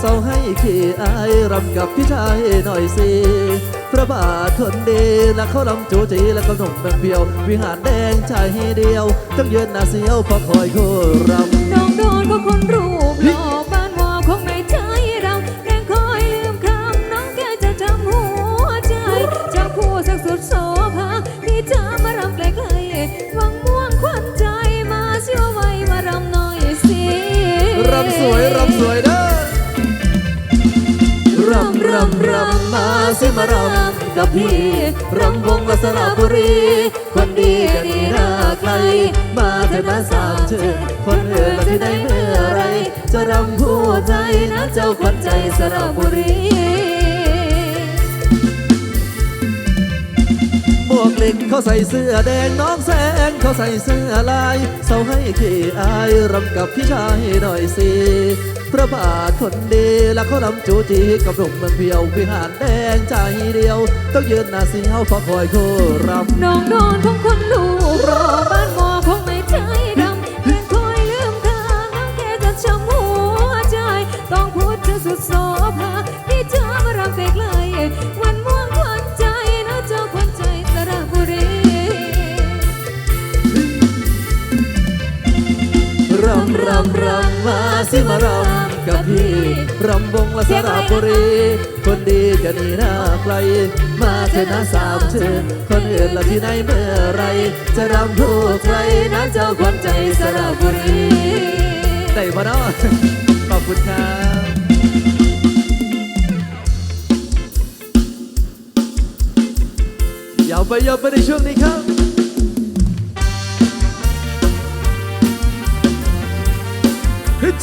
เศร้าให้ขี้อายรำกับพี่ชายหน่อยสิ พระบาทคนดีและเขาลำจูจีและก็หนุ่มแบบเพียว วิหารแดงชายเดียวต้องยืนหน้าเสียวเพอคอยคู่รำน้องโดนเพราะคนรูปหล่อบ้านวอคงไม่ใช่เราแรงคอยลืมคำน้องแกจะจำหัวใจจะพูดสักสุดโสภาที่จะมารำไกลๆหวังม่วงควันใจมาเชื่อไว้มารำหน่อยสิรำสวยรำสวยเด้อรำรำรำมาสิมารำกับพี่รำวงวัสระบุรี คนดีกันนี่น่าไกล มาเถอะนะสามเชิญคนอื่นละที่ได้เมื่อไร จะรำหัวใจนะเจ้าขวัญใจสระบุรีหมวกเหล็กเขาใส่เสื้อแดงน้องแส เขาใส่เสื้อลายเศร้าให้ขี้อายรำกับพี่ชายหน่อยสิพระบาทคนดีและเขาลำจูจีกับหนุ่มเมืองเพียววิหารแดงใจเดียว ต้องยืนหน้าเสียวเพอคอยโครำน้องนอนของคน สิมารำกับพี่รำวงละสระบุรี คนดีจะหนีหน้าไกลมาเถอะนะสามเชิญคนอื่นละที่ไหนเมื่อไร จะรำผู้ใครนะเจ้าขวัญใจสระบุรีได้ปะเนาะขอบคุณครับยาวไปยาวไปในช่วงนี้ครับ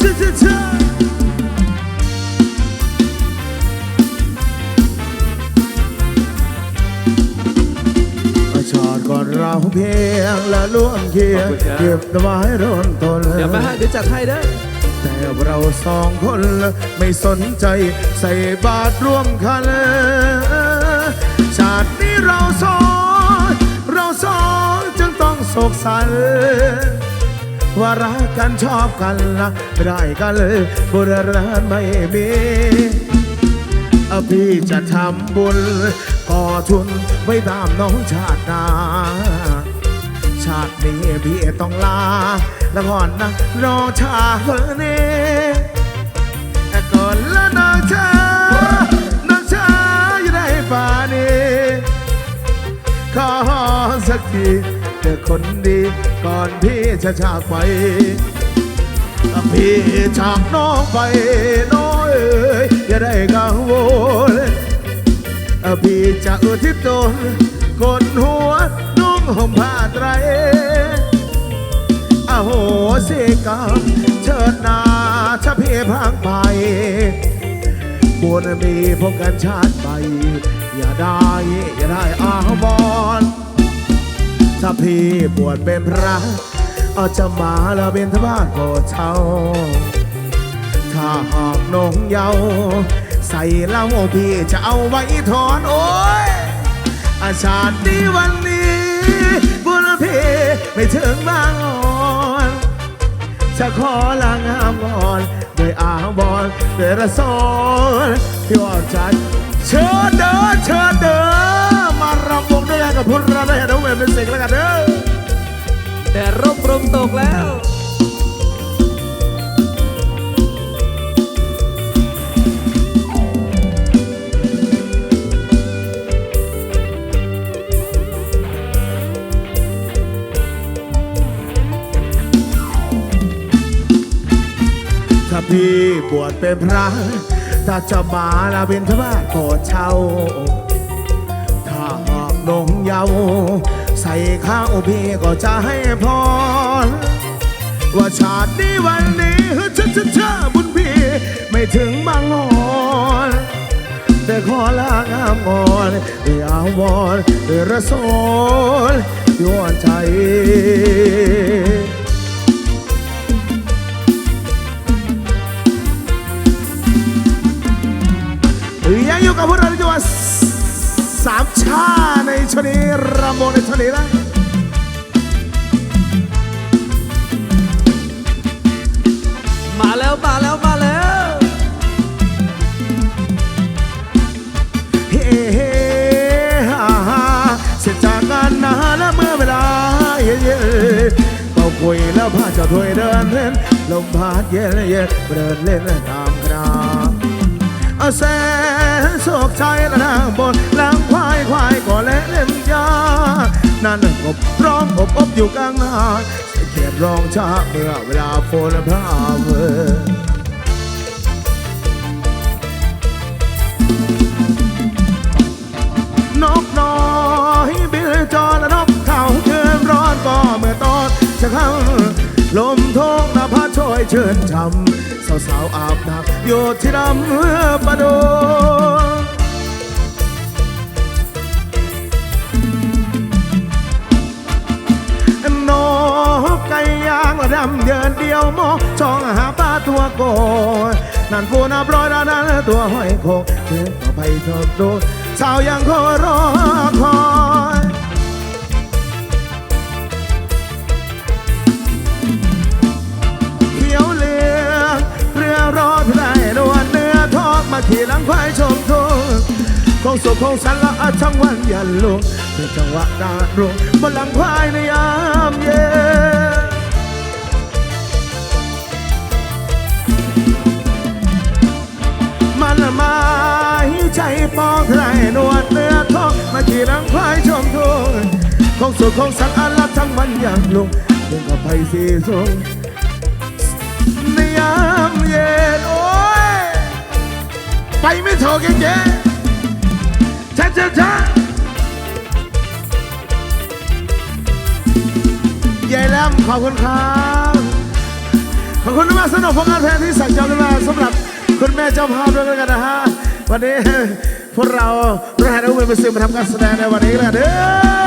เฮ้ยจ้าจ้าจ้าชอดก่อนเราเพียงและล่วงเคียงเก็บไว้ร่นทนเดี๋ยวมาให้เดี๋ยวจัดให้ได้แต่เราสองคนไม่สนใจใส่บาตรร่วมกันชาตินี้เราสองเราสองจึงต้องโศกสัน ว่ารักกันชอบกันละไม่ได้กันเลยบุญรานไม่มีพี่จะทำบุญก่อทุนไว้ตามน้องชาตินาชาตินี้พี่ต้องลาแล้วก่อนนะรอชาคนนี้ก่อนละน้องชาน้องชาอยู่ได้ป่านี้ขอสักที คนดี ก่อนพี่จะจากไปพี่จากน้องไปน้อยเอ้ยอย่าได้กังวลพี่จะอุทิศตนกดหัวนุ่งห่มผ้าไตรอโหสิกรรมเชิดนาชะเพียพังไปบุญมีพบกันชาติไป อย่าได้ อย่าได้ พี่บวชเป็นพระอาจจะมาแล้วเป็นทบาทโปรดเช่าถ้าหากนงเยาใส่เหล้าพี่จะเอาไว้ถอนโอ้ยอาชาตินี้วันนี้บุญพี่ไม่ถึงบางอ่อนจะขอลางามก่อนโดยอาบอนโดยระสอนพี่ว่าจัดเชิญเด้อเชิญเด้อ กับพุทธเราได้เห็นเอาเวเป็นสิ่งแล้วกันเด้อแต่ร่มรมตกแล้วถ้าพี่บวชเป็นพระ ถ้าจะมาลาบินทบาทโปรดเช่า หากนงเยาใส่ข้าวพี่ก็จะให้พร ว่าชาตินี้วันนี้เธอเธอบุญพี่ ไม่ถึงบางอ่อนแต่ขอลางามงอนด้วยอาวรณ์ด้วยระสนย้อนใจ ในชนีรำวบในชนีนะมาแล้วมาแล้วมาแล้วเฮ้เฮ้ฮ่าฮ่าเสร็จจากงานนาและเมื่อเวลาเย็นเย็นเป่าคุยแล้วพาเจ้าถวยเดินเล่นลมพัดเย็นเย็นเดินเล่นตามกราแสนโศกใจและนางบนหลัง ควายควายก็เล่นเล่มยานั่นกบร้องอบอบอยู่กลางนาส่เขียดร้องชาเมื่อเวลาฝนพราเวอนกน้อยบินจอและนกเขาเคืนร้อนก็เมื่อตอนจะเข้าลมทงนภาช่วยเชิญช่ำสาวๆอาบน้ำอยู่ที่ดำประดู นั่นปูนับร้อยนั่นตัวหอยโคงเดินต่อไปเถิดดูสาวยังโครอคอยเขียวเหลืองเรือรอได้นวลเนื้อทองมาขี่หลังควายชมทุ่งคงสุขคงสันละอาทั้งวันยันลุงเป็นจังหวะดารุ่งบนหลังควายในยามเย็น ใจปองไทยนวดเนื้อทองมาขี่หลังควายชมทุ่งคงสุขคงสันอาละทั้งวันยันลุงเป็นกับไผ่สีสูงในยามเย็นโอ้ยไปไม่ถูกจริงๆช้าช้าช้าใหญ่แลมขอบคุณครับขอบคุณมากสนุกผลงานเพลงที่สั่งจองกันมาสำหรับคุณแม่เจ้าภาพด้วยกันนะฮะวันนี้ พวกเราเราแห่เอาเงินไปซื้อมาทำการแสดงในวันนี้แหละเด้อ